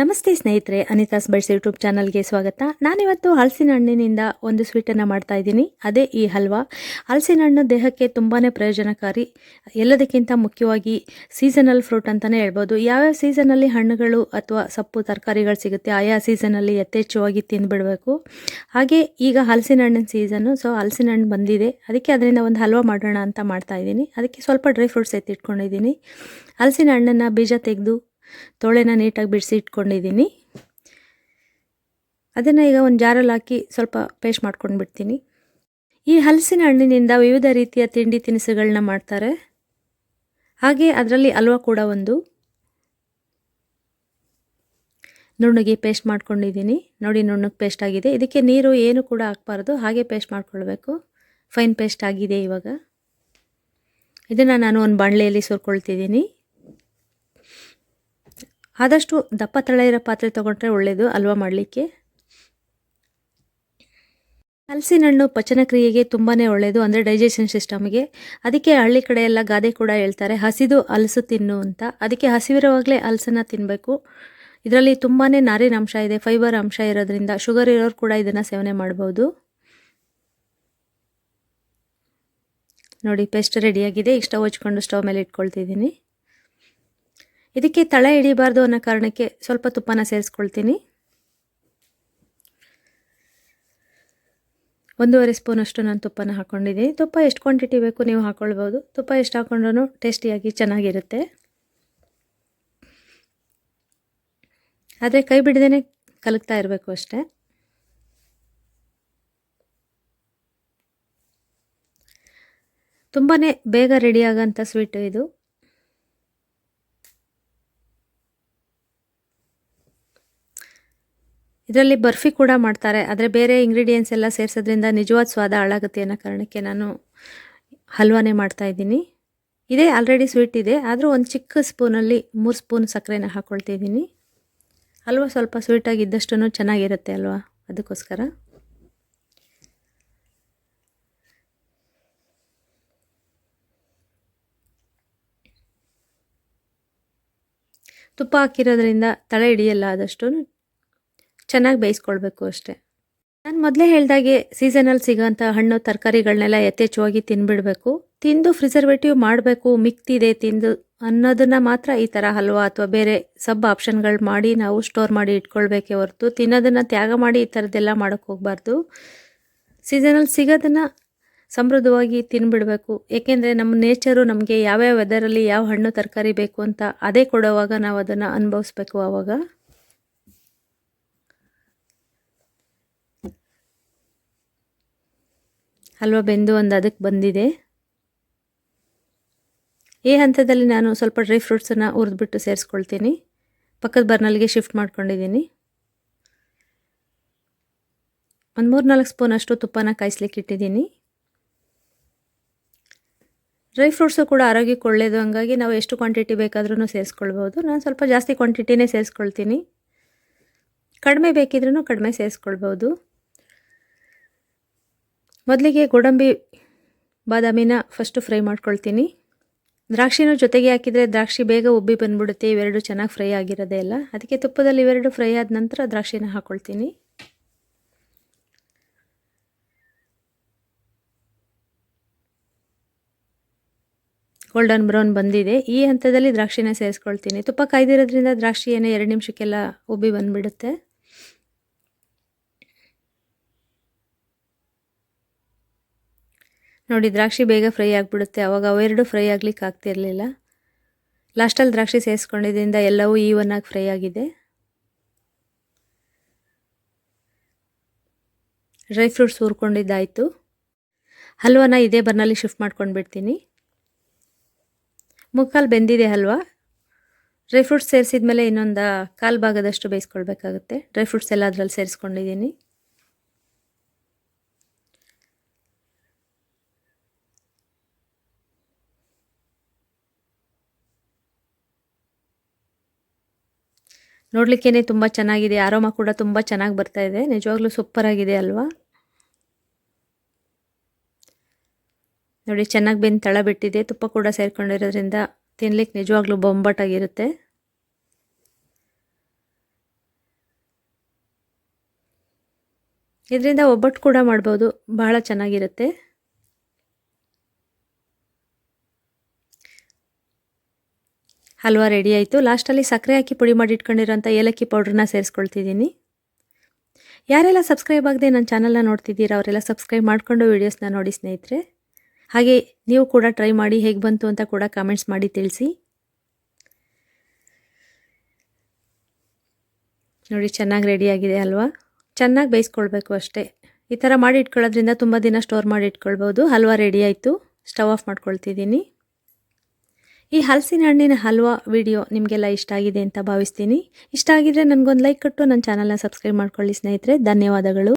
ನಮಸ್ತೆ ಸ್ನೇಹಿತರೆ, ಅನಿತಾಸ್ bites YouTube ಚಾನಲ್ಗೆ ಸ್ವಾಗತ. ನಾನಿವತ್ತು ಹಲಸಿನ ಹಣ್ಣಿನಿಂದ ಒಂದು ಸ್ವೀಟನ್ನು ಮಾಡ್ತಾ ಇದ್ದೀನಿ. ಅದೇ ಈ ಹಲ್ವಾ. ಹಲಸಿನ ಹಣ್ಣು ದೇಹಕ್ಕೆ ತುಂಬಾ ಪ್ರಯೋಜನಕಾರಿ, ಎಲ್ಲದಕ್ಕಿಂತ ಮುಖ್ಯವಾಗಿ ಸೀಸನಲ್ ಫ್ರೂಟ್ ಅಂತಲೇ ಹೇಳ್ಬೋದು. ಯಾವ್ಯಾವ ಸೀಸನಲ್ಲಿ ಹಣ್ಣುಗಳು ಅಥವಾ ಸೊಪ್ಪು, ತರಕಾರಿಗಳು ಸಿಗುತ್ತೆ, ಆಯಾ ಸೀಸನಲ್ಲಿ ಯಥೇಚ್ಛವಾಗಿ ತಿಂದುಬಿಡಬೇಕು. ಹಾಗೆ ಈಗ ಹಲಸಿನ ಹಣ್ಣಿನ ಸೀಸನ್ನು ಸೊ ಹಲಸಿನ ಹಣ್ಣು ಬಂದಿದೆ. ಅದಕ್ಕೆ ಅದರಿಂದ ಒಂದು ಹಲ್ವಾ ಮಾಡೋಣ ಅಂತ ಮಾಡ್ತಾ ಇದ್ದೀನಿ. ಅದಕ್ಕೆ ಸ್ವಲ್ಪ ಡ್ರೈ ಫ್ರೂಟ್ಸ್ ಎತ್ತಿಟ್ಕೊಂಡಿದ್ದೀನಿ. ಹಲಸಿನ ಹಣ್ಣನ್ನು ಬೀಜ ತೆಗೆದು ತೊಳೆನ ನೀಟಾಗಿ ಬಿಡಿಸಿ ಇಟ್ಕೊಂಡಿದ್ದೀನಿ. ಅದನ್ನು ಈಗ ಒಂದು ಜಾರಲ್ಲಿ ಹಾಕಿ ಸ್ವಲ್ಪ ಪೇಸ್ಟ್ ಮಾಡ್ಕೊಂಡು ಬಿಡ್ತೀನಿ. ಈ ಹಲಸಿನ ಹಣ್ಣಿನಿಂದ ವಿವಿಧ ರೀತಿಯ ತಿಂಡಿ ತಿನಿಸುಗಳನ್ನ ಮಾಡ್ತಾರೆ. ಹಾಗೆ ಅದರಲ್ಲಿ ಹಲ್ವ ಕೂಡ ಒಂದು ನುಣ್ಣಗೆ ಪೇಸ್ಟ್ ಮಾಡ್ಕೊಂಡಿದ್ದೀನಿ. ನೋಡಿ ನುಣ್ಣಗೆ ಪೇಸ್ಟ್ ಆಗಿದೆ. ಇದಕ್ಕೆ ನೀರು ಏನು ಕೂಡ ಹಾಕ್ಬಾರ್ದು. ಹಾಗೆ ಪೇಸ್ಟ್ ಮಾಡ್ಕೊಳ್ಬೇಕು. ಫೈನ್ ಪೇಸ್ಟ್ ಆಗಿದೆ ಇವಾಗ. ಇದನ್ನು ನಾನು ಒಂದು ಬಾಣಲೆಯಲ್ಲಿ ಸುರ್ಕೊಳ್ತಿದ್ದೀನಿ. ಆದಷ್ಟು ದಪ್ಪ ತಳ ಇರೋ ಪಾತ್ರೆ ತೊಗೊಂಡ್ರೆ ಒಳ್ಳೆಯದು ಹಲ್ವಾ ಮಾಡಲಿಕ್ಕೆ? ಹಲಸಿನ ಹಣ್ಣು ಪಚನಕ್ರಿಯೆಗೆ ತುಂಬಾ ಒಳ್ಳೆಯದು ಅಂದರೆ ಡೈಜೆಷನ್ ಸಿಸ್ಟಮ್ಗೆ ಅದಕ್ಕೆ ಹಳ್ಳಿ ಕಡೆ ಎಲ್ಲ ಗಾದೆ ಕೂಡ ಹೇಳ್ತಾರೆ, ಹಸಿದು ಹಲಸು ತಿನ್ನು ಅಂತ. ಅದಕ್ಕೆ ಹಸಿವಿರುವಾಗಲೇ ಹಲಸನ್ನ ತಿನ್ನಬೇಕು ಇದರಲ್ಲಿ ತುಂಬಾ ನಾರಿನ ಅಂಶ ಇದೆ ಫೈಬರ್ ಅಂಶ ಇರೋದ್ರಿಂದ ಶುಗರ್ ಇರೋರು ಕೂಡ ಇದನ್ನು ಸೇವನೆ ಮಾಡ್ಬೋದು. ನೋಡಿ ಪೇಸ್ಟ್ ರೆಡಿಯಾಗಿದೆ ಈಗ ಸ್ಟವ್ ಹಚ್ಕೊಂಡು ಸ್ಟವ್ ಮೇಲೆ ಇಟ್ಕೊಳ್ತಿದ್ದೀನಿ. ಇದಕ್ಕೆ ತಳ ಹಿಡಿಬಾರ್ದು ಅನ್ನೋ ಕಾರಣಕ್ಕೆ ಸ್ವಲ್ಪ ತುಪ್ಪನ ಸೇರಿಸ್ಕೊಳ್ತೀನಿ. ಒಂದೂವರೆ ಸ್ಪೂನಷ್ಟು ನಾನು ತುಪ್ಪನ ಹಾಕ್ಕೊಂಡಿದ್ದೀನಿ ತುಪ್ಪ ಎಷ್ಟು ಕ್ವಾಂಟಿಟಿ ಬೇಕು ನೀವು ಹಾಕ್ಕೊಳ್ಬೋದು ತುಪ್ಪ ಎಷ್ಟು ಹಾಕ್ಕೊಂಡ್ರೂ ಟೇಸ್ಟಿಯಾಗಿ ಚೆನ್ನಾಗಿರುತ್ತೆ. ಆದರೆ ಕೈ ಬಿಡದೇ ಕಲಕ್ತಾ ಇರಬೇಕು ಅಷ್ಟೇ. ತುಂಬಾ ಬೇಗ ರೆಡಿಯಾಗಂಥ ಸ್ವೀಟು ಇದು. ಇದರಲ್ಲಿ ಬರ್ಫಿ ಕೂಡ ಮಾಡ್ತಾರೆ. ಆದರೆ ಬೇರೆ ಇಂಗ್ರೀಡಿಯೆಂಟ್ಸ್ ಎಲ್ಲ ಸೇರಿಸೋದ್ರಿಂದ ನಿಜವಾದ ಸ್ವಾದ ಹಾಳಾಗುತ್ತೆ ಅನ್ನೋ ಕಾರಣಕ್ಕೆ ನಾನು ಹಲ್ವಾನೇ ಮಾಡ್ತಾಯಿದ್ದೀನಿ ಇದೇ ಆಲ್ರೆಡಿ ಸ್ವೀಟ್ ಇದೆ. ಆದರೂ ಒಂದು ಚಿಕ್ಕ ಸ್ಪೂನಲ್ಲಿ ಮೂರು ಸ್ಪೂನ್ ಸಕ್ಕರೆನ ಹಾಕ್ಕೊಳ್ತಿದ್ದೀನಿ ಹಲ್ವಾ ಸ್ವಲ್ಪ ಸ್ವೀಟಾಗಿದ್ದಷ್ಟು ಚೆನ್ನಾಗಿರುತ್ತೆ ಅಲ್ವಾ? ಅದಕ್ಕೋಸ್ಕರ. ತುಪ್ಪ ಹಾಕಿರೋದ್ರಿಂದ ತಳೆ ಹಿಡಿಯಲ್ಲ ಆದಷ್ಟು ಚೆನ್ನಾಗಿ ಬೇಯಿಸ್ಕೊಳ್ಬೇಕು ಅಷ್ಟೇ. ನಾನು ಮೊದಲೇ ಹೇಳ್ದಾಗೆ ಸೀಸನಲ್ಲಿ ಸಿಗೋಂಥ ಹಣ್ಣು ತರಕಾರಿಗಳನ್ನೆಲ್ಲ ಯಥೇಚ್ಛವಾಗಿ ತಿನ್ಬಿಡಬೇಕು. ತಿಂದು ಪ್ರಿಸರ್ವೇಟಿವ್ ಮಾಡಬೇಕು, ಮಿಕ್ತಿದೆ ತಿಂದು ಅನ್ನೋದನ್ನು ಮಾತ್ರ ಈ ಥರ ಹಲ್ವಾ ಅಥವಾ ಬೇರೆ ಸಬ್ ಆಪ್ಷನ್ಗಳು ಮಾಡಿ ನಾವು ಸ್ಟೋರ್ ಮಾಡಿ ಇಟ್ಕೊಳ್ಬೇಕೇ ಹೊರತು ತಿನ್ನೋದನ್ನು ತ್ಯಾಗ ಮಾಡಿ ಈ ಥರದ್ದೆಲ್ಲ ಮಾಡೋಕ್ಕೆ ಹೋಗಬಾರ್ದು. ಸೀಸನಲ್ಲಿ ಸಿಗೋದನ್ನು ಸಮೃದ್ಧವಾಗಿ ತಿನ್ಬಿಡಬೇಕು. ಏಕೆಂದರೆ ನಮ್ಮ ನೇಚರು ನಮಗೆ ಯಾವ್ಯಾವ ವೆದರಲ್ಲಿ ಯಾವ ಹಣ್ಣು, ತರಕಾರಿ ಬೇಕು ಅಂತ ಅದೇ ಕೊಡೋವಾಗ ನಾವು ಅದನ್ನು ಅನುಭವಿಸ್ಬೇಕು ಆವಾಗ. ಹಲ್ವ ಬೆಂದು ಒಂದು ಅದಕ್ಕೆ ಬಂದಿದೆ? ಈ ಹಂತದಲ್ಲಿ ನಾನು ಸ್ವಲ್ಪ ಡ್ರೈ ಫ್ರೂಟ್ಸನ್ನು ಹುರಿದ್ಬಿಟ್ಟು ಸೇರಿಸ್ಕೊಳ್ತೀನಿ. ಪಕ್ಕದ ಬರ್ನಲ್ಲಿಗೆ ಶಿಫ್ಟ್ ಮಾಡ್ಕೊಂಡಿದ್ದೀನಿ ಒಂದು ಮೂರು ನಾಲ್ಕು ಸ್ಪೂನ್ ಅಷ್ಟು ತುಪ್ಪನ ಕಾಯಿಸ್ಲಿಕ್ಕೆ ಇಟ್ಟಿದ್ದೀನಿ ಡ್ರೈ ಫ್ರೂಟ್ಸು ಕೂಡ ಆರೋಗ್ಯಕ್ಕೆ ಒಳ್ಳೆಯದು ಹಂಗಾಗಿ ನಾವು ಎಷ್ಟು ಕ್ವಾಂಟಿಟಿ ಬೇಕಾದ್ರೂ ಸೇರಿಸ್ಕೊಳ್ಬೋದು. ನಾನು ಸ್ವಲ್ಪ ಜಾಸ್ತಿ ಕ್ವಾಂಟಿಟಿನೇ ಸೇರಿಸ್ಕೊಳ್ತೀನಿ. ಕಡಿಮೆ ಬೇಕಿದ್ರೂ ಕಡಿಮೆ ಸೇರಿಸ್ಕೊಳ್ಬೋದು. ಮೊದಲಿಗೆ ಗೋಡಂಬಿ ಬಾದಾಮಿನ ಫಸ್ಟು ಫ್ರೈ ಮಾಡ್ಕೊಳ್ತೀನಿ. ದ್ರಾಕ್ಷಿನೂ ಜೊತೆಗೆ ಹಾಕಿದರೆ ದ್ರಾಕ್ಷಿ ಬೇಗ ಉಬ್ಬಿ ಬಂದ್ಬಿಡುತ್ತೆ, ಇವೆರಡು ಚೆನ್ನಾಗಿ ಫ್ರೈ ಆಗಿರೋದೇ ಇಲ್ಲ ಅದಕ್ಕೆ ತುಪ್ಪದಲ್ಲಿ ಇವೆರಡು ಫ್ರೈ ಆದ ನಂತರ ದ್ರಾಕ್ಷಿನ ಹಾಕ್ಕೊಳ್ತೀನಿ ಗೋಲ್ಡನ್ ಬ್ರೌನ್ ಬಂದಿದೆ. ಈ ಹಂತದಲ್ಲಿ ದ್ರಾಕ್ಷಿನ ಸೇರಿಸ್ಕೊಳ್ತೀನಿ. ತುಪ್ಪ ಕಾಯ್ದಿರೋದ್ರಿಂದ ದ್ರಾಕ್ಷಿ ಎರಡು ನಿಮಿಷಕ್ಕೆಲ್ಲ ಉಬ್ಬಿ ಬಂದುಬಿಡುತ್ತೆ. ನೋಡಿ, ದ್ರಾಕ್ಷಿ ಬೇಗ ಫ್ರೈ ಆಗಿಬಿಡುತ್ತೆ. ಅವಾಗ ಅವೆರಡು ಫ್ರೈ ಆಗ್ಲಿಕ್ಕೆ ಆಗ್ತಿರಲಿಲ್ಲ ಲಾಸ್ಟಲ್ಲಿ ದ್ರಾಕ್ಷಿ ಸೇರಿಸ್ಕೊಂಡಿದ್ದರಿಂದ ಎಲ್ಲವೂ ಈವನ್ ಆಗಿ ಫ್ರೈ ಆಗಿದೆ. Dry fruits ಹುರ್ಕೊಂಡಿದ್ದಾಯಿತು. ಹಲ್ವಾನ ಇದೇ ಬರ್ನಲ್ಲಿ ಶಿಫ್ಟ್ ಮಾಡ್ಕೊಂಡು ಬಿಡ್ತೀನಿ. ಮುಕ್ಕಾಲು ಬೆಂದಿದೆ ಹಲ್ವಾ. ಡ್ರೈ ಫ್ರೂಟ್ಸ್ ಸೇರಿಸಿದ ಮೇಲೆ ಇನ್ನೊಂದು ಕಾಲು ಭಾಗದಷ್ಟು ಬೇಯಿಸ್ಕೊಳ್ಬೇಕಾಗುತ್ತೆ. ಡ್ರೈ ಫ್ರೂಟ್ಸ್ ಎಲ್ಲ ಅದರಲ್ಲಿ ಸೇರಿಸ್ಕೊಂಡಿದ್ದೀನಿ. ನೋಡ್ಲಿಕ್ಕೇನೆ ತುಂಬ ಚೆನ್ನಾಗಿದೆ. ಆರೋಮ ಕೂಡ ತುಂಬ ಚೆನ್ನಾಗಿ ಬರ್ತಾ ಇದೆ. ನಿಜವಾಗ್ಲೂ ಸೂಪರ್ ಆಗಿದೆ ಅಲ್ವಾ? ನೋಡಿ, ಚೆನ್ನಾಗಿ ಬೆಂದು ತಳ ಬಿಟ್ಟಿದೆ. ತುಪ್ಪ ಕೂಡ ಸೇರ್ಕೊಂಡಿರೋದ್ರಿಂದ ತಿನ್ಲಿಕ್ಕೆ ನಿಜವಾಗ್ಲೂ ಬೊಂಬಾಟಾಗಿರುತ್ತೆ. ಇದರಿಂದ ಒಬ್ಬಟ್ಟು ಕೂಡ ಮಾಡ್ಬೋದು. ಬಹಳ ಚೆನ್ನಾಗಿರುತ್ತೆ. ಹಲ್ವಾ ರೆಡಿ ಆಯಿತು. ಲಾಸ್ಟಲ್ಲಿ ಸಕ್ಕರೆ ಹಾಕಿ ಪುಡಿ ಮಾಡಿ ಇಟ್ಕೊಂಡಿರೋಂಥ ಏಲಕ್ಕಿ ಪೌಡ್ರನ್ನ ಸೇರಿಸ್ಕೊಳ್ತಿದ್ದೀನಿ. ಯಾರೆಲ್ಲ ಸಬ್ಸ್ಕ್ರೈಬ್ ಆಗದೆ ನನ್ನ ಚಾನಲ್ನ ನೋಡ್ತಿದ್ದೀರಾ, ಅವರೆಲ್ಲ ಸಬ್ಸ್ಕ್ರೈಬ್ ಮಾಡಿಕೊಂಡು ವೀಡಿಯೋಸ್ನ ನೋಡಿ ಸ್ನೇಹಿತರೆ. ಹಾಗೆ ನೀವು ಕೂಡ ಟ್ರೈ ಮಾಡಿ ಹೇಗೆ ಬಂತು ಅಂತ ಕೂಡ ಕಾಮೆಂಟ್ಸ್ ಮಾಡಿ ತಿಳಿಸಿ. ನೋಡಿ, ಚೆನ್ನಾಗಿ ರೆಡಿಯಾಗಿದೆ ಅಲ್ವಾ ಚೆನ್ನಾಗಿ ಬೇಯಿಸ್ಕೊಳ್ಬೇಕು ಅಷ್ಟೇ. ಈ ಥರ ಮಾಡಿ ಇಟ್ಕೊಳ್ಳೋದ್ರಿಂದ ತುಂಬ ದಿನ ಸ್ಟೋರ್ ಮಾಡಿ ಇಟ್ಕೊಳ್ಬೋದು. ಹಲ್ವಾ ರೆಡಿ ಆಯಿತು. ಸ್ಟವ್ ಆಫ್ ಮಾಡ್ಕೊಳ್ತಿದ್ದೀನಿ. ಈ ಹಲಸಿನ ಹಣ್ಣಿನ ಹಲ್ವಾ ವಿಡಿಯೋ ನಿಮಗೆಲ್ಲ ಇಷ್ಟ ಆಗಿದೆ ಅಂತ ಭಾವಿಸ್ತೀನಿ. ಇಷ್ಟ ಆಗಿದ್ರೆ ನನಗೊಂದು ಲೈಕ್ ಕೊಟ್ಟು ನನ್ನ ಚಾನಲ್ನ ಸಬ್ಸ್ಕ್ರೈಬ್ ಮಾಡ್ಕೊಳ್ಳಿ ಸ್ನೇಹಿತರೆ. ಧನ್ಯವಾದಗಳು.